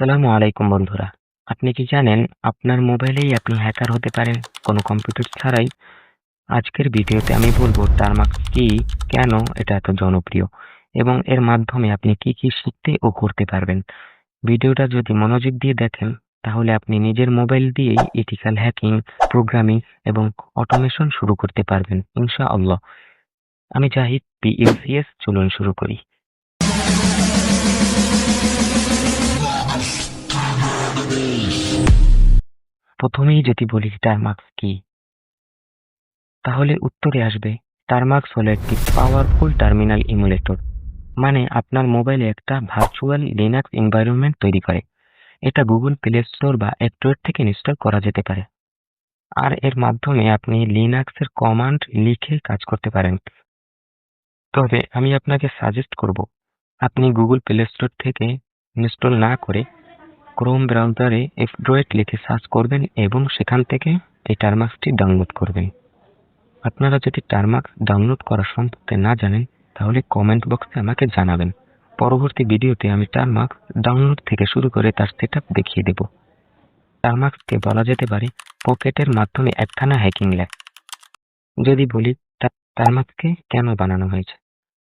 আসসালামু আলাইকুম বন্ধুরা। আপনি কি জানেন আপনার মোবাইলেই আপনি হ্যাকার হতে পারেন? কোনো কম্পিউটার ছাড়াই। আজকের ভিডিওতে আমি বলব টার্মাক্স কি, কেন এটা এত জনপ্রিয়? এবং এর মাধ্যমে আপনি কি কি শিখতে ও করতে পারবেন? ভিডিওটা যদি মনোযোগ দিয়ে দেখেন, তাহলে আপনি নিজের মোবাইল দিয়েই ইথিক্যাল হ্যাকিং, প্রোগ্রামিং এবং অটোমেশন শুরু করতে পারবেন, ইনশাআল্লাহ। আমি জাহিদ পিএলসিএস চলুন শুরু করি। প্রথমেই যদি বলি টার্মাক্স কি, তাহলে উত্তরে আসবে টার্মাক্স হলো একটি পাওয়ারফুল টার্মিনাল ইমুলেটর মানে আপনার মোবাইলে একটা ভার্চুয়াল লিনাক্স এনভায়রনমেন্ট তৈরি করে। এটা গুগল প্লে স্টোর বা অ্যান্ড্রয়েড থেকে ইনস্টল করা যেতে পারে। আর এর মাধ্যমে আপনি লিনাক্সের কমান্ড লিখে কাজ করতে পারেন। তবে আমি আপনাকে সাজেস্ট করব, আপনি গুগল প্লে স্টোর থেকে ইনস্টল না করে ক্রোম ব্রাউজারে এফড্রয়েড লিখে সার্চ করবেন এবং সেখান থেকে এই টার্মাক্সটি ডাউনলোড করবেন। আপনারা যদি টার্মাক্স ডাউনলোড করা সম্পর্কে না জানেন, তাহলে কমেন্ট বক্সে আমাকে জানাবেন। পরবর্তী ভিডিওতে আমি টার্মাক্স ডাউনলোড থেকে শুরু করে তার সেট দেখিয়ে দেব। টার্মাক্সকে বলা যেতে পারে পকেটের মাধ্যমে একখানা হ্যাকিং ল্যাব যদি বলি টার্মাক্সকে কেন বানানো হয়েছে?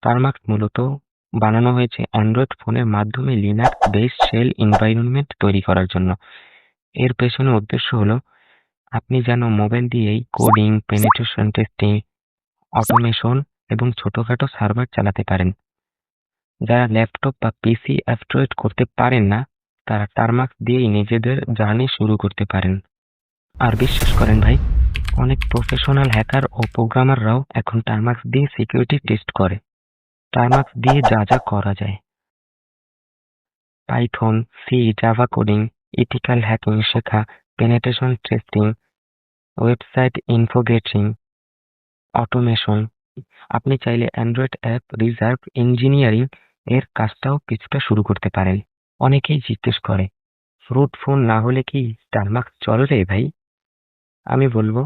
টার্মাক্স মূলত বানানো হয়েছে অ্যান্ড্রয়েড ফোনের মাধ্যমে লিনাক্স বেস শেল এনভায়রনমেন্ট তৈরি করার জন্য। এর পেছনে উদ্দেশ্য হলো, আপনি যেন মোবাইল দিয়েই কোডিং পেনিট্রেশন টেস্টিং অটোমেশন এবং ছোটখাটো সার্ভার চালাতে পারেন। যারা ল্যাপটপ বা পিসি অ্যাপড্রয়েড করতে পারেন না, তারা টার্মাক্স দিয়েই নিজেদের জার্নি শুরু করতে পারেন। আর বিশ্বাস করেন ভাই, অনেক প্রফেশনাল হ্যাকার ও প্রোগ্রামাররাও এখন টার্মাক্স দিয়ে সিকিউরিটি টেস্ট করে। টার্মাক্স দিয়ে যা যা করা যায়। Python C Java coding ethical hacking শেখা penetration testing website info gathering automation আপনি চাইলে অ্যান্ড্রয়েড অ্যাপ রিজার্ভ ইঞ্জিনিয়ারিং এর কাজটাও কিছুটা শুরু করতে পারেন। অনেকেই জিজ্ঞেস করে রুট ফোন না হলে কি টার্মাক্স চলবে ভাই? আমি বলব,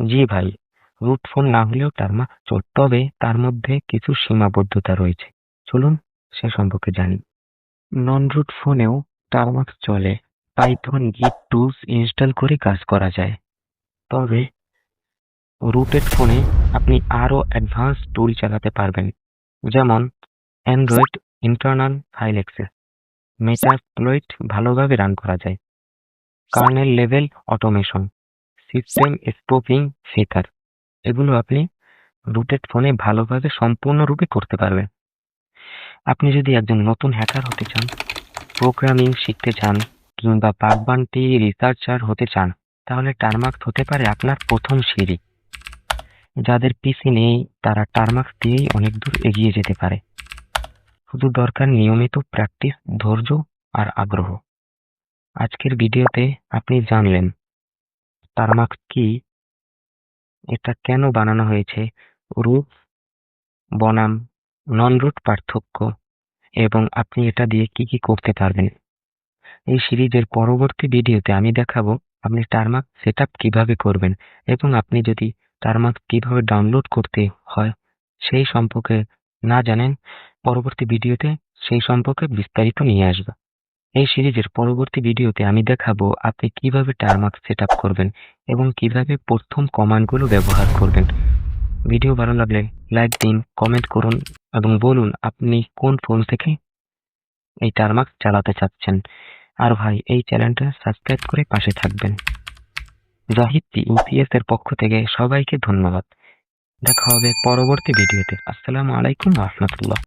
জি ভাই। রুট ফোন না হলেও টার্মাক্স চল তবে তার মধ্যে কিছু সীমাবদ্ধতা রয়েছে। চলুন সে সম্পর্কে জানি। নন রুট ফোনেও টার্মাক্স চলে। পাইথন গিট টুলস ইনস্টল করে কাজ করা যায়। তবে রুটেড ফোনে আপনি আরও অ্যাডভান্স টুল চালাতে পারবেন। যেমন Android internal file access Metasploit ভালোভাবে রান করা যায়। Kernel level automation system spoofing feature এগুলো আপনি রুটেড ফোনে ভালোভাবে সম্পূর্ণরূপে করতে পারবেন। আপনি যদি একজন নতুন হ্যাকার হতে চান প্রোগ্রামিং শিখতে চান, কিংবা বাগবানটি রিসার্চার হতে চান, তাহলে টার্মাক্স হতে পারে আপনার প্রথম সিঁড়ি। যাদের পিসি নেই, তারা টার্মাক্স দিয়েই অনেক দূর এগিয়ে যেতে পারে। শুধু দরকার নিয়মিত প্র্যাকটিস ধৈর্য আর আগ্রহ। আজকের ভিডিওতে আপনি জানলেন টার্মাক্স কি এটা কেন বানানো হয়েছে? রুট বনাম নন রুট পার্থক্য এবং আপনি এটা দিয়ে কি কি করতে পারবেন? এই সিরিজের পরবর্তী ভিডিওতে আমি দেখাবো আপনি টার্মাক সেট কীভাবে করবেন এবং আপনি যদি টার্মাক কীভাবে ডাউনলোড করতে হয় সেই সম্পর্কে না জানেন, পরবর্তী ভিডিওতে সেই সম্পর্কে বিস্তারিত নিয়ে আসব। এই সিরিজের পরবর্তী ভিডিওতে আমি দেখাবো আপনি কীভাবে টার্মাক সেট করবেন এবং কীভাবে প্রথম কমান্ডগুলো ব্যবহার করবেন। ভিডিও ভালো লাগলে লাইক দিন, কমেন্ট করুন এবং বলুন আপনি কোন ফোন থেকে এই টার্মাক চালাতে চাচ্ছেন। আর ভাই, এই চ্যানেলটা সাবস্ক্রাইব করে পাশে থাকবেন। জাহিদ ইউপিএস এর পক্ষ থেকে সবাইকে ধন্যবাদ। দেখা হবে পরবর্তী ভিডিওতে। আসসালামু আলাইকুম রহমতুল্লাহ।